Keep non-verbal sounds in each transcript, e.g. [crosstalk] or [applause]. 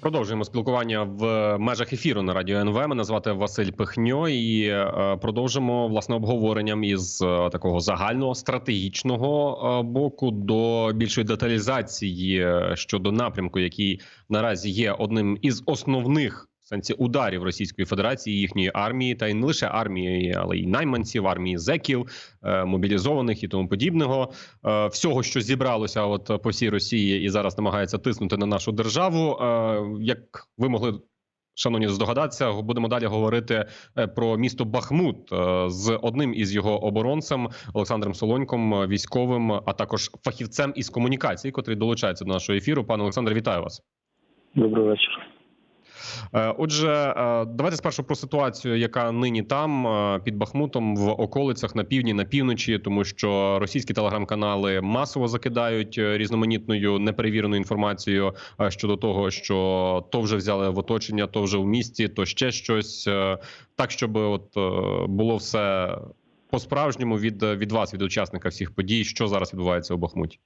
Продовжуємо спілкування в межах ефіру на радіо НВ. Мене звати Василь Пихньо, і е, продовжимо власне обговоренням із е, такого загального стратегічного е, боку до більшої деталізації щодо напрямку, який наразі є одним із основних сенсі ударів Російської Федерації їхньої армії, та й не лише армії, але й найманців, армії зеків, е, мобілізованих і тому подібного. Е, всього, що зібралося, от по всій Росії, і зараз намагається тиснути на нашу державу. Е, Як ви могли. Шановні, здогадатися, будемо далі говорити про місто Бахмут з одним із його оборонцем Олександром Солоньком, військовим, а також фахівцем із комунікації, котрий долучається до нашого ефіру. Пане Олександре, вітаю вас. Добрий вечір. Е, Отже, е, давайте спершу про ситуацію, яка нині там е, під Бахмутом в околицях на півдні, на півночі, тому що російські телеграм-канали масово закидають різноманітною неперевіреною інформацією щодо того, що то вже взяли в оточення, то вже в місті, то ще щось, так щоб от було все по справжньому від, від вас, від учасника всіх подій, що зараз відбувається у Бахмуті.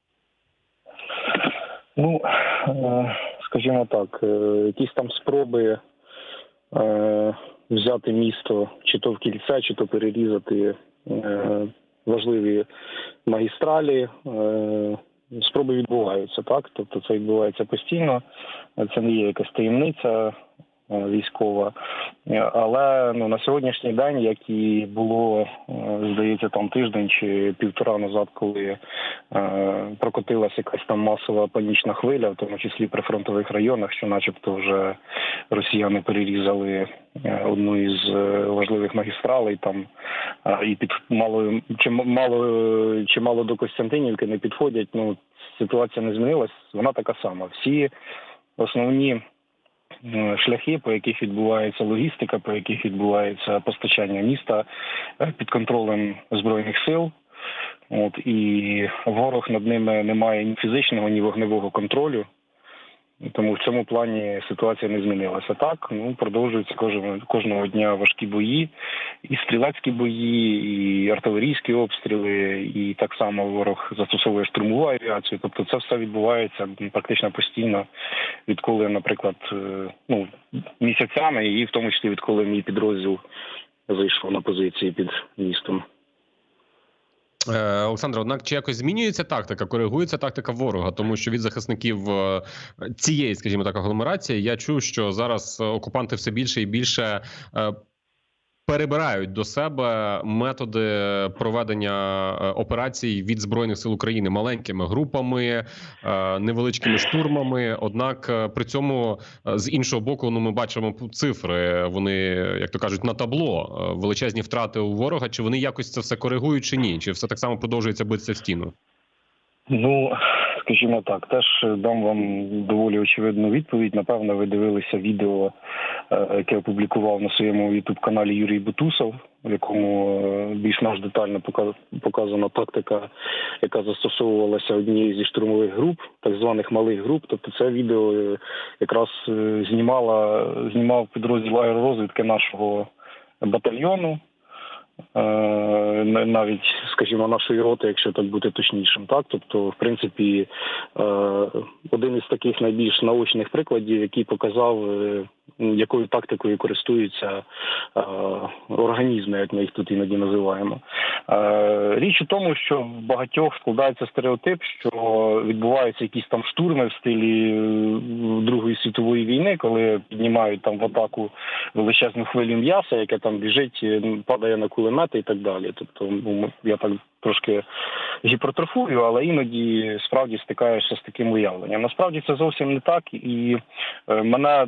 Ну, скажімо так, е, якісь там спроби е, взяти місто чи то в кільце, чи то перерізати е, важливі магістралі. Спроби відбуваються, так? Тобто це відбувається постійно. Це не є якась таємниця військова. Е, Але ну, на сьогоднішній день, як і було, е, здається, там тиждень чи півтора назад, коли е, прокотилася якась там масова панічна хвиля, в тому числі при фронтових районах, що, начебто, вже росіяни перерізали е, одну із е, важливих магістралей там е, і під мало чи мало чи мало до Костянтинівки не підходять. Ну ситуація не змінилась. Вона така сама. Всі основні е, шляхи, по яких відбувається логістика, по яких відбувається постачання міста е, під контролем збройних сил. От і ворог над ними не має ні фізичного, ні вогневого контролю. Тому в цьому плані ситуація не змінилася. Так, ну продовжуються кожного кожного дня важкі бої, і стрілецькі бої, і артилерійські обстріли, і так само ворог застосовує штурмову авіацію. Тобто, це все відбувається практично постійно, відколи, наприклад, е, ну місяцями, і в тому числі відколи мій підрозділ зайшов на позиції під містом. Е, Олександр, однак чи якось змінюється тактика, коригується тактика ворога, тому що від захисників е, цієї, скажімо так, агломерації я чув, що зараз е, окупанти все більше і більше перебирають до себе методи проведення е, операцій від збройних сил України маленькими групами, е, невеличкими штурмами. Однак е, при цьому з іншого боку, ну ми бачимо цифри. Вони, як то кажуть, на табло величезні втрати у ворога. Чи вони якось це все коригують, чи ні? Чи все так само продовжується битися в стіну? Ну, скажімо так, теж дам вам доволі очевидну відповідь. Напевно, ви дивилися відео, е, яке опублікував на своєму ютуб каналі Юрій Бутусов, в якому е, більш-менш детально пока- показана тактика, яка застосовувалася однією зі штурмових груп, так званих малих груп. Тобто, це відео е, якраз знімала знімав підрозділ аеророзвідки нашого батальйону. Е, на- навіть, скажімо, нашої роти, якщо так бути точнішим, так? Тобто, в принципі, е, один із таких найбільш наочних прикладів, який показав, е, якою тактикою користуються е, організми, як ми їх тут іноді називаємо. Е, Річ у тому, що в багатьох складається стереотип, що відбуваються якісь там штурми в стилі е, Другої світової війни, коли піднімають там в атаку величезну хвилю м'яса, яке там біжить, е, падає на кулемети і так далі. Тобто, ну, я так трошки гіпертрофую, але іноді справді стикаєшся з таким уявленням. Насправді це зовсім не так, і е, мене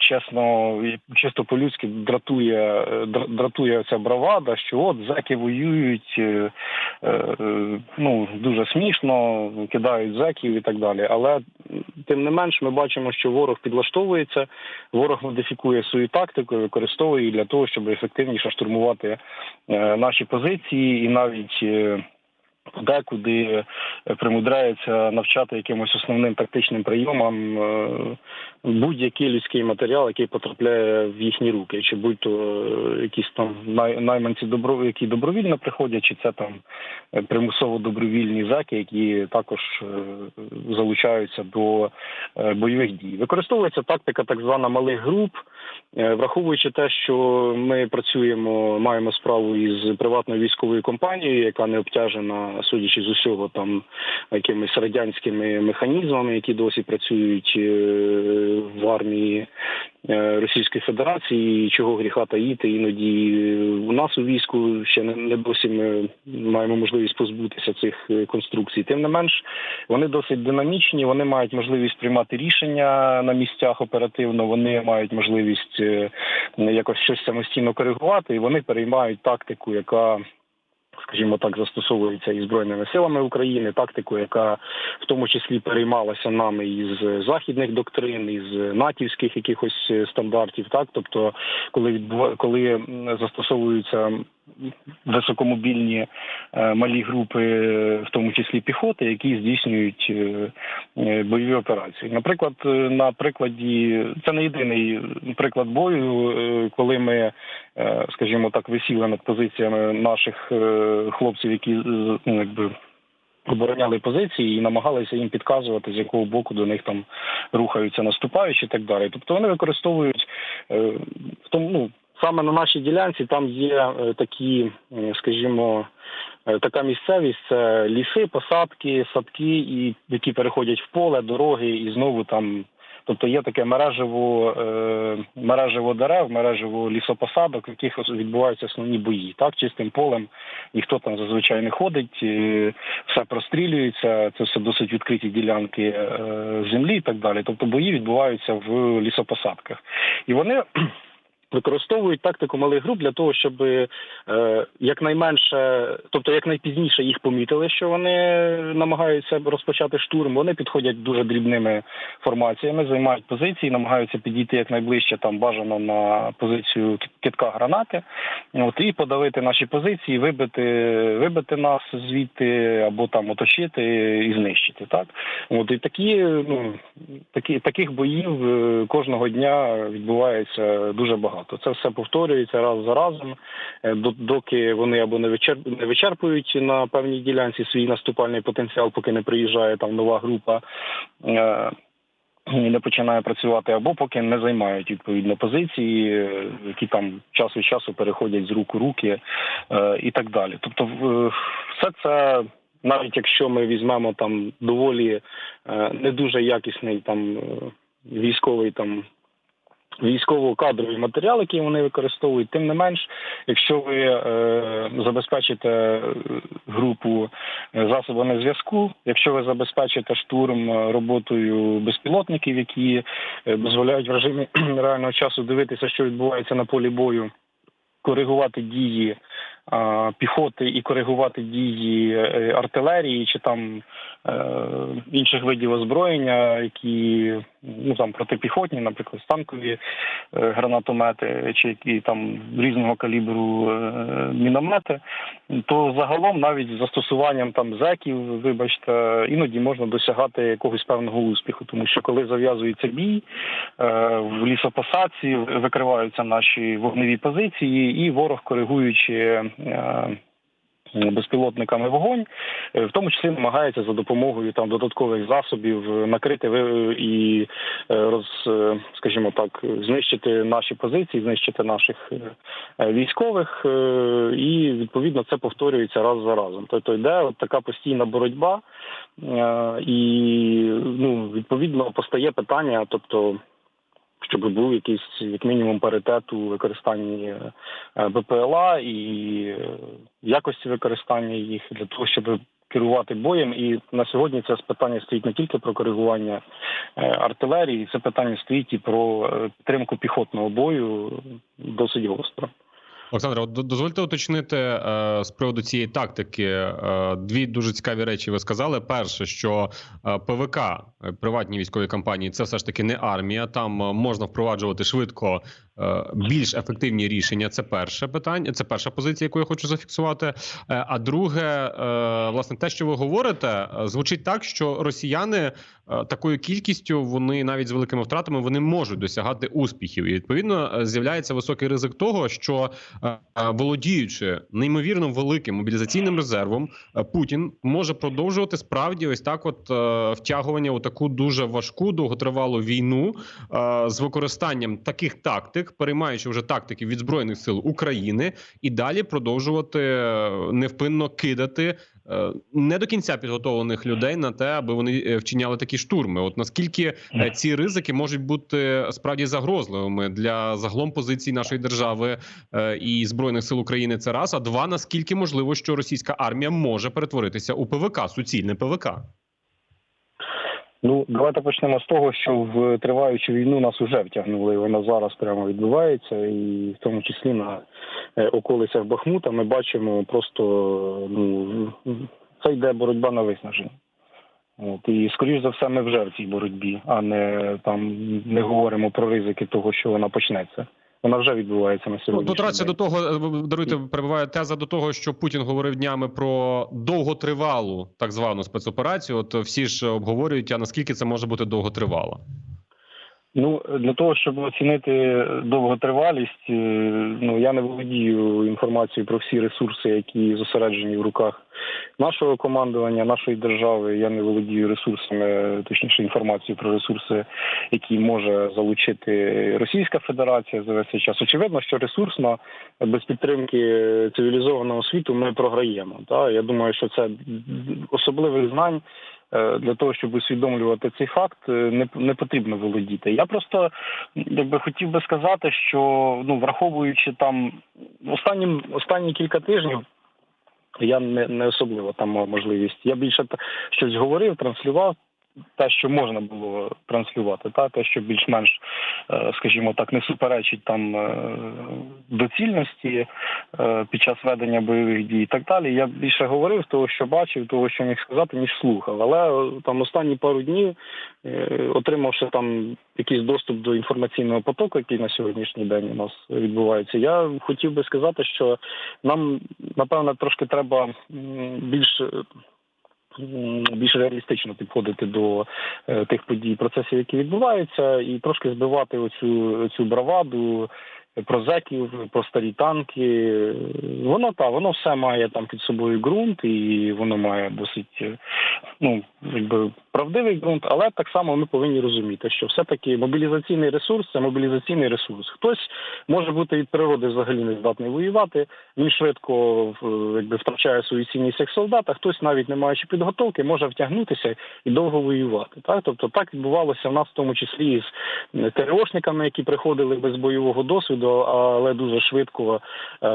чесно, чисто по-людськи дратує, е, дратує ця бравада, що от зеки воюють, е, е, ну дуже смішно, кидають зеків і так далі. Але тим не менш, ми бачимо, що ворог підлаштовується, ворог модифікує свою тактику, використовує її для того, щоб ефективніше штурмувати наші позиції і навіть. Декуди е, примудряється навчати якимось основним тактичним прийомам, е, будь-який людський матеріал, який потрапляє в їхні руки, чи будь то е, якісь там най- найманці добро, які добровільно приходять, чи це там примусово добровільні зеки, які також залучаються до бойових дій. Використовується тактика так звана малих груп, враховуючи те, що ми працюємо, маємо справу із приватною військовою компанією, яка не обтяжена, судячи з усього, там якимись радянськими механізмами, які досі працюють е, в армії е, Російської Федерації, чого гріха таїти. Іноді у нас у війську ще не, досі ми маємо можливість позбутися цих е, конструкцій. Тим не менш, вони досить динамічні, вони мають можливість приймати рішення на місцях оперативно, вони мають можливість е, якось щось самостійно коригувати, і вони переймають тактику, яка. Скажімо так, застосовується і збройними силами України, тактику, яка в тому числі переймалася нами із західних доктрин, із натівських якихось стандартів. Так, тобто, коли відбува... коли застосовуються високомобільні е, малі групи, е, в тому числі піхоти, які здійснюють е, бойові операції. Наприклад, на прикладі це не єдиний приклад бою, коли ми, скажімо так, висіли над позиціями наших хлопців, які ну, якби. Обороняли позиції і намагалися їм підказувати, з якого боку до них там рухаються наступаючі і так далі. Тобто вони використовують в тому, ну саме на нашій ділянці там є е, такі, скажімо, е, така місцевість це ліси, посадки, садки, і які переходять в поле, дороги, і знову там. Тобто є таке мережево, е, мережево дерев, мережево лісопосадок, в яких відбуваються основні бої. Так, чистим полем ніхто там зазвичай не ходить, все прострілюється, це все досить відкриті ділянки землі і так далі. Тобто бої відбуваються в лісопосадках. І вони використовують тактику малих груп для того, щоб е, якнайменше, тобто якнайпізніше їх помітили, що вони намагаються розпочати штурм. Вони підходять дуже дрібними формаціями, займають позиції, намагаються підійти якнайближче там бажано на позицію китка гранати, от і подавити наші позиції, вибити, вибити нас звідти або там оточити і знищити. Так от і такі, ну такі таких боїв е, кожного дня відбувається дуже багато. Це все повторюється раз за разом, е, доки вони або не вичерпують на певній ділянці свій наступальний потенціал, поки не приїжджає там нова група. е, і не починає працювати, або поки не займають відповідно позиції, е, які там час від часу переходять з рук у руки і так далі. Тобто, все це, навіть якщо ми візьмемо там доволі е, не дуже якісний там військовий там. Військово-кадровий матеріал, який вони використовують, тим не менш, якщо ви е, забезпечите е, групу е, засобами зв'язку, якщо ви забезпечите штурм е, роботою безпілотників, які дозволяють в режимі [clears throat] реального часу дивитися, що відбувається на полі бою, коригувати дії піхоти і коригувати дії е, артилерії чи там е, інших видів озброєння, які ну там протипіхотні, наприклад, станкові е, гранатомети, чи які там різного калібру міномети, то загалом навіть з застосуванням там зеків, вибачте, іноді можна досягати якогось певного успіху, тому що коли зав'язується бій в лісопосадці, викриваються наші вогневі позиції, і ворог коригуючи. Е, Безпілотниками вогонь, е, в тому числі намагається за допомогою там додаткових засобів накрити і е, роз, скажімо так, знищити наші позиції, знищити наших військових, і відповідно це повторюється раз за разом. Тобто йде от така постійна боротьба, і ну відповідно постає питання, тобто. Щоб був якийсь як мінімум паритет у використанні е, БПЛА і е, якості використання їх для того, щоб керувати боєм. І на сьогодні це питання стоїть не тільки про коригування е, артилерії, це питання стоїть і про підтримку піхотного бою досить гостро. Олександре, дозвольте уточнити е, з приводу цієї тактики. Е, дві дуже цікаві речі ви сказали. Перше, що е, ПВК, е, приватні військові компанії, це все ж таки не армія. Там е, можна впроваджувати швидко більш ефективні рішення. Це перше питання. Це перша позиція, яку я хочу зафіксувати. Е, А друге, е, власне, те, що ви говорите, е, звучить так, що росіяни е, такою кількістю вони навіть з великими втратами вони можуть досягати успіхів, і відповідно е, з'являється високий ризик того, що е, е, володіючи неймовірно великим мобілізаційним резервом, е, Путін може продовжувати справді ось так, от е, втягування у таку дуже важку довготривалу війну е, з використанням таких тактик, переймаючи вже тактики від збройних сил України, і далі продовжувати е, невпинно кидати е, не до кінця підготовлених людей на те, аби вони е, вчиняли такі штурми. От наскільки ці ризики можуть бути справді загрозливими для загалом позицій нашої держави і збройних сил України, це раз. А два наскільки можливо, що російська армія може перетворитися у ПВК, суцільне ПВК. Ну, давайте почнемо з того, що в триваючу війну нас уже втягнули. і Вона зараз прямо відбувається, і в тому числі на е, околицях Бахмута ми бачимо просто ну це йде боротьба на виснаження. От і скоріш за все, ми вже в цій боротьбі, а не там не говоримо про ризики того, що вона почнеться. Вона вже відбувається на сьогодні. тут рація до того е, даруйте, перебуває теза до того, що Путін говорив днями про довготривалу так звану спецоперацію. От всі ж обговорюють, а наскільки це може бути довготривало? Ну для того, щоб оцінити довготривалість, е, ну я не володію інформацією про всі ресурси, які зосереджені в руках нашого командування, нашої держави. Я не володію ресурсами, точніше інформацією про ресурси, які може залучити Російська Федерація за весь цей час. Очевидно, що ресурсно без підтримки цивілізованого світу ми програємо. Та я думаю, що це особливих знань. Е, Для того щоб усвідомлювати цей факт, е, не не потрібно володіти. Я просто якби хотів би сказати, що ну враховуючи там останнім останні кілька тижнів, я не, не особливо там мав можливість. Я більше щось говорив, транслював. Те, що можна було транслювати, та те, що більш-менш, е, скажімо так, не суперечить там е, доцільності е, під час ведення бойових дій і так далі. Я більше говорив того, що бачив, того, що міг сказати, ніж слухав. Але там останні пару днів, отримавши там якийсь доступ до інформаційного потоку, який на сьогоднішній день у нас відбувається, я хотів би сказати, що нам напевно трошки треба більш. Е, Більш реалістично підходити до е, тих подій, процесів, які відбуваються, і трошки збивати оцю цю браваду про зеків, про старі танки. Воно та воно все має там під собою ґрунт, і воно має досить е, ну якби правдивий ґрунт, але так само ми повинні розуміти, що все-таки мобілізаційний ресурс це мобілізаційний ресурс. Хтось може бути від природи взагалі не здатний воювати. Він швидко якби втрачає свою цінність як солдат, а хтось, навіть не маючи підготовки, може втягнутися і довго воювати. Так, тобто так відбувалося в нас, в тому числі і з ТРОшниками, які приходили без бойового досвіду, але дуже швидко е,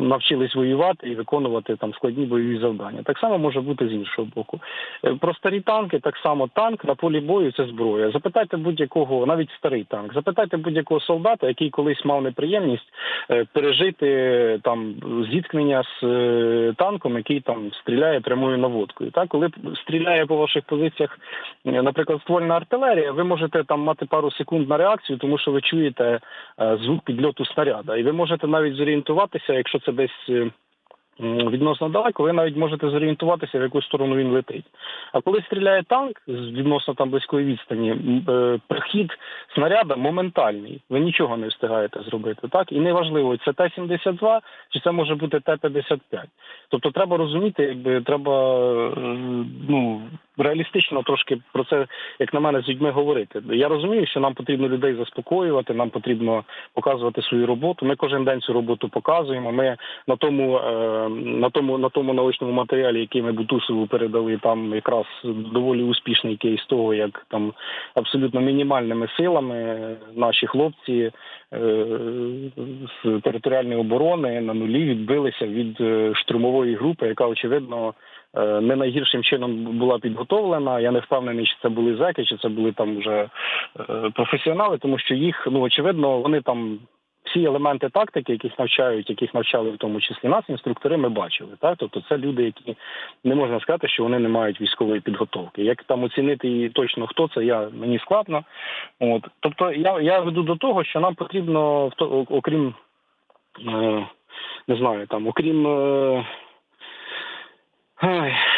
навчились воювати і виконувати там складні бойові завдання. Так само може бути з іншого боку. Е, Про старі танки, так само танк на полі бою це зброя. Запитайте будь-якого, навіть старий танк, запитайте будь-якого солдата, який колись мав неприємність е, пережити там зіткнення з е, танком, який там стріляє прямою наводкою. Так, коли стріляє по ваших позиціях, е, наприклад, ствольна артилерія, ви можете там мати пару секунд на реакцію, тому що ви чуєте звук підльоту снаряда, і ви можете навіть зорієнтуватися, якщо це десь. Відносно далеко, ви навіть можете зорієнтуватися, в яку сторону він летить. А коли стріляє танк з відносно там близької відстані, е, прихід снаряда моментальний. Ви нічого не встигаєте зробити. Так і неважливо, це Т-72 чи це може бути Т-55. Тобто треба розуміти, якби треба е, ну реалістично трошки про це, як на мене, з людьми говорити. Я розумію, що нам потрібно людей заспокоювати, нам потрібно показувати свою роботу. Ми кожен день цю роботу показуємо. Ми на тому е, на тому на тому научному матеріалі, який ми Бутусову передали, там якраз доволі успішний кейс того, як там абсолютно мінімальними силами наші хлопці е, з територіальної оборони на нулі відбилися від е, штурмової групи, яка очевидно не найгіршим чином була підготовлена. Я не впевнений, чи це були зеки, чи це були там вже е, професіонали, тому що їх ну очевидно вони там. Всі елементи тактики, яких навчають, яких навчали в тому числі нас, інструктори, ми бачили. Так, тобто це люди, які не можна сказати, що вони не мають військової підготовки. Як там оцінити і точно хто це, я мені складно. От тобто, я, я веду до того, що нам потрібно окрім е, не знаю, там, окрім. Е,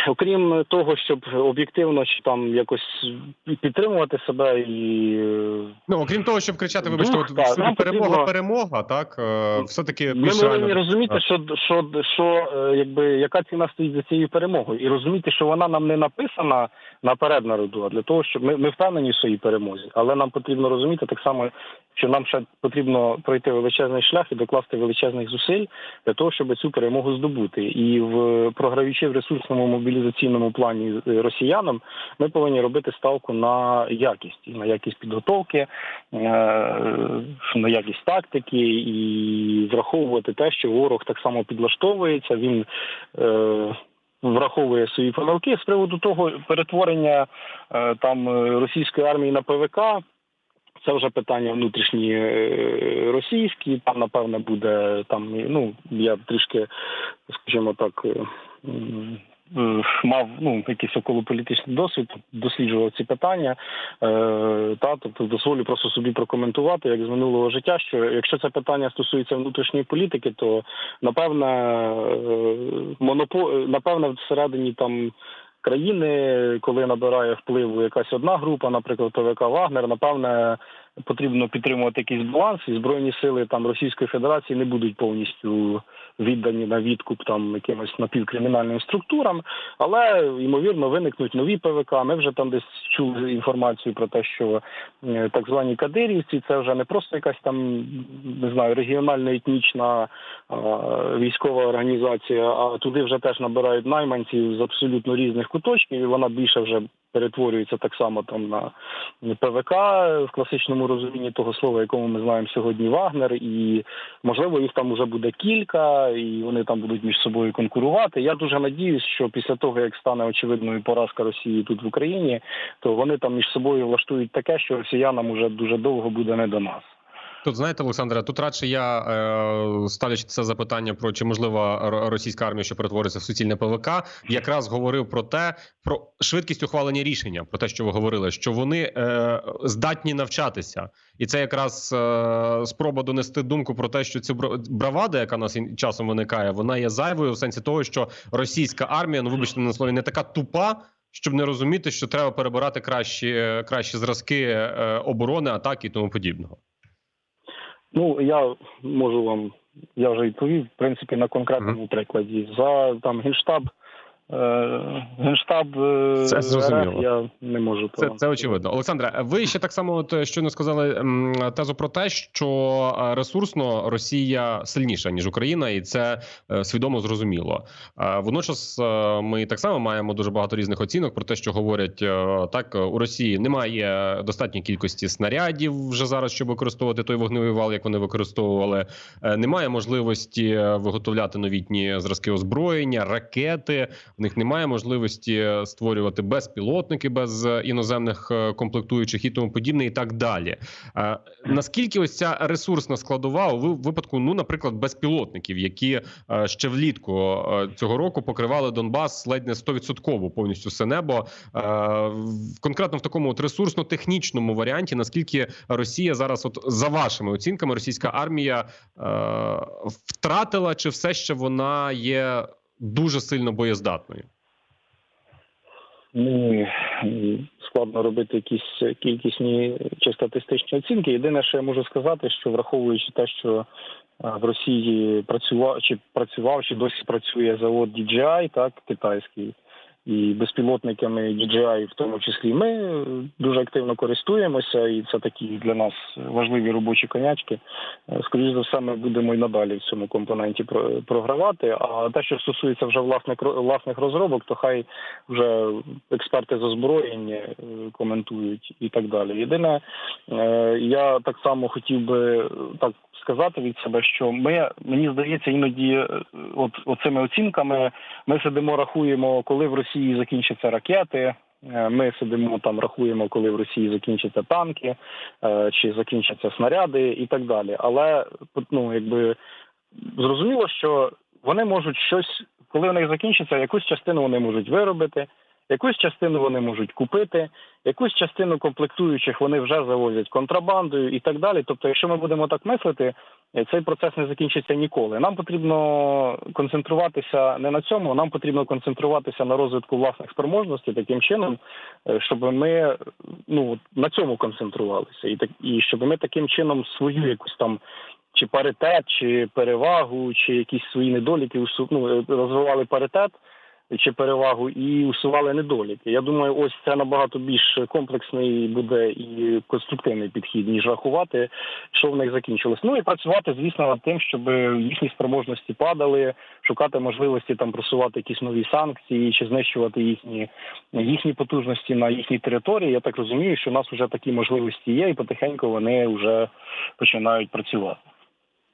Окрім того, щоб об'єктивно чи там якось підтримувати себе і е, Ну окрім того, щоб кричати, Ну, вибачте, от так, всюди нам перемога, потрібно- перемога, так е, все таки ми повинні розуміти, Так. що, що, що е, якби яка ціна стоїть за цією перемогою, і розуміти, що вона нам не написана наперед народу, а для того, щоб ми, ми впевнені в своїй перемозі, але нам потрібно розуміти так само, що нам ще потрібно пройти величезний шлях і докласти величезних зусиль для того, щоб цю перемогу здобути. І в програючи в ресурсному мобілізаційному плані е, росіянам, ми повинні робити ставку на якість, на якість підготовки, е, на якість тактики і враховувати те, що ворог так само підлаштовується. Він е, враховує свої помилки з приводу того перетворення там російської армії на ПВК. Це вже питання внутрішні російські. Там напевне буде там. Ну я трішки, скажімо так, мав ну якийсь околополітичний досвід, досліджував ці питання. Е, та тобто дозволю просто собі прокоментувати як з минулого життя. Що якщо це питання стосується внутрішньої політики, то напевне е, монопо напевне всередині там країни, коли набирає впливу якась одна група, наприклад, ПВК Вагнер, напевне, потрібно підтримувати якийсь баланс, і збройні сили там Російської Федерації не будуть повністю віддані на відкуп там якимось напівкримінальним структурам, але ймовірно виникнуть нові ПВК. Ми вже там десь чули інформацію про те, що е, так звані кадирівці це вже не просто якась там не знаю регіональна етнічна військова організація, а туди вже теж набирають найманців з абсолютно різних куточків, і вона більше вже перетворюється так само там на ПВК в класичному розумінні того слова, якому ми знаємо сьогодні Вагнер, і можливо їх там вже буде кілька, і вони там будуть між собою конкурувати. Я дуже надіюсь, що після того як стане очевидною поразка Росії тут в Україні, то вони там між собою влаштують таке, що росіянам уже дуже довго буде не до нас. Тут знаєте, Олександре, тут радше я е, ставлячи це запитання про чи можлива російська армія, що перетвориться в суцільне ПВК, якраз говорив про те, про швидкість ухвалення рішення, про те, що ви говорили, що вони е, здатні навчатися, і це якраз е, спроба донести думку про те, що ця бра- бравада, яка нас часом виникає, вона є зайвою в сенсі того, що російська армія, ну вибачте на слові, не така тупа. Щоб не розуміти, що треба перебирати кращі, кращі зразки оборони, атаки і тому подібного. Ну я можу вам, я вже відповів, в принципі, на конкретному прикладі. За там генштаб, генштаб е, Це зрозуміло. РФ я не можу Це, це очевидно. Олександре, ви ще так само от, щойно сказали тезу про те, що е, ресурсно Росія сильніша ніж Україна, і це е, свідомо зрозуміло. Е, Водночас е, ми так само маємо дуже багато різних оцінок про те, що говорять е, так: у Росії немає достатньої кількості снарядів вже зараз, щоб використовувати той вогневий вал, як вони використовували. Е, Немає можливості е, виготовляти новітні зразки озброєння, ракети. В них немає можливості створювати безпілотники без е, іноземних е, комплектуючих і тому подібне, і так далі. Е, Наскільки ось ця ресурсна складова у випадку, ну, наприклад, безпілотників, які е, ще влітку е, цього року покривали Донбас ледь не 100% повністю все небо. Е, Конкретно в такому от ресурсно-технічному варіанті, наскільки Росія зараз, от за вашими оцінками, російська армія е, втратила, чи все ще вона є дуже сильно боєздатною? Ну, складно робити якісь кількісні чи статистичні оцінки. Єдине, що я можу сказати, що враховуючи те, що е, в Росії працював чи працював, чи досі працює завод DJI, так китайський, і безпілотниками DJI в тому числі ми дуже активно користуємося, і це такі для нас важливі робочі конячки. Е, Скоріше за все, ми будемо і надалі в цьому компоненті про- програвати. А те, що стосується вже власних власних розробок, то хай вже експерти з озброєння е, коментують і так далі. Єдине, е, я так само хотів би так сказати від себе, що ми мені здається, іноді е, от оцими оцінками ми сидимо, рахуємо, коли в Росії закінчаться ракети. е, Ми сидимо там, рахуємо, коли в Росії закінчаться танки, е, чи закінчаться снаряди і так далі. Але ну, якби зрозуміло, що вони можуть щось, коли в них закінчиться, якусь частину вони можуть виробити, Якусь частину вони можуть купити, якусь частину комплектуючих вони вже завозять контрабандою і так далі. Тобто, якщо ми будемо так мислити, е, цей процес не закінчиться ніколи. Нам потрібно концентруватися не на цьому, нам потрібно концентруватися на розвитку власних спроможностей таким чином, е, щоб ми ну на цьому концентрувалися, і так і щоб ми таким чином свою якусь там чи паритет, чи перевагу, чи якісь свої недоліки ну, е, розвивали паритет чи перевагу і усували недоліки. Я думаю, ось це набагато більш комплексний буде і конструктивний підхід, ніж рахувати, що в них закінчилось. Ну і працювати, звісно, над тим, щоб їхні спроможності падали, шукати можливості там просувати якісь нові санкції чи знищувати їхні їхні потужності на їхній території. Я так розумію, що у нас вже такі можливості є, і потихеньку вони вже починають працювати.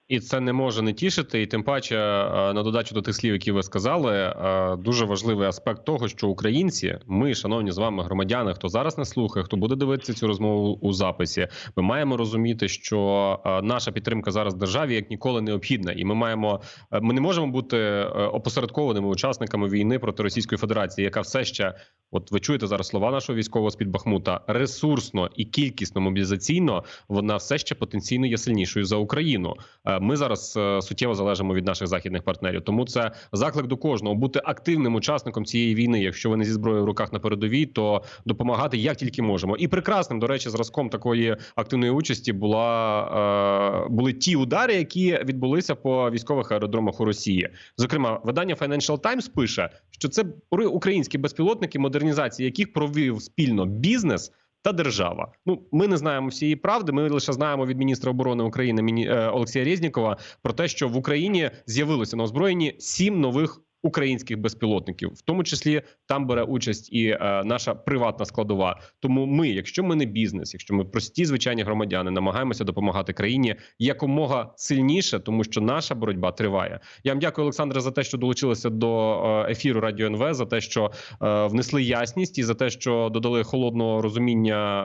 І це не може не тішити. І тим паче, е, на додачу до тих слів, які ви сказали, е, дуже важливий аспект того, що українці, ми, шановні з вами громадяни, хто зараз не слухає, хто буде дивитися цю розмову у записі, ми маємо розуміти, що е, наша підтримка зараз державі як ніколи необхідна, і ми маємо ми не можемо бути опосередкованими учасниками війни проти Російської Федерації, яка все ще, от ви чуєте зараз слова нашого військового з під Бахмута, ресурсно і кількісно мобілізаційно вона все ще потенційно є сильнішою за Україну. Ми зараз е, суттєво залежимо від наших західних партнерів. Тому це заклик до кожного бути активним учасником цієї війни. Якщо ви не зі зброєю в руках на передовій, то допомагати як тільки можемо. І прекрасним, до речі, зразком такої активної участі була е, були ті удари, які відбулися по військових аеродромах у Росії. Зокрема, видання Financial Times пише, що це українські безпілотники, модернізації яких провів спільно бізнес та держава. Ну ми не знаємо всієї правди. Ми лише знаємо від міністра оборони України міні е, Олексія Резнікова про те, що в Україні з'явилося на озброєнні сім нових. Українських безпілотників, в тому числі там бере участь і е, наша приватна складова. Тому ми, якщо ми не бізнес, якщо ми прості звичайні громадяни, намагаємося допомагати країні якомога сильніше, тому що наша боротьба триває. Я вам дякую, Олександре, за те, що долучилися до е, ефіру Радіо НВ, за те, що е, внесли ясність, і за те, що додали холодного розуміння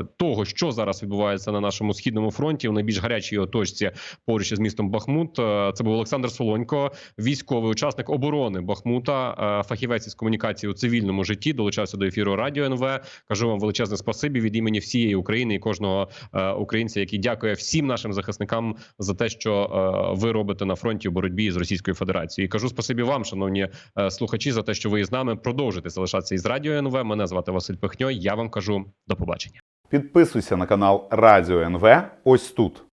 е, того, що зараз відбувається на нашому східному фронті, в найбільш гарячій його точці поруч із містом Бахмут. Е, Це був Олександр Солонько, військовий учасник оборони Бахмута, е, фахівець із комунікації у цивільному житті. Долучався до ефіру Радіо НВ. Кажу вам величезне спасибі від імені всієї України і кожного е, українця, який дякує всім нашим захисникам за те, що е, ви робите на фронті у боротьбі з Російською Федерацією. І кажу спасибі вам, шановні слухачі, за те, що ви з нами продовжуєте залишатися із Радіо НВ. Мене звати Василь Пихньой. Я вам кажу до побачення. Підписуйся на канал Радіо НВ ось тут.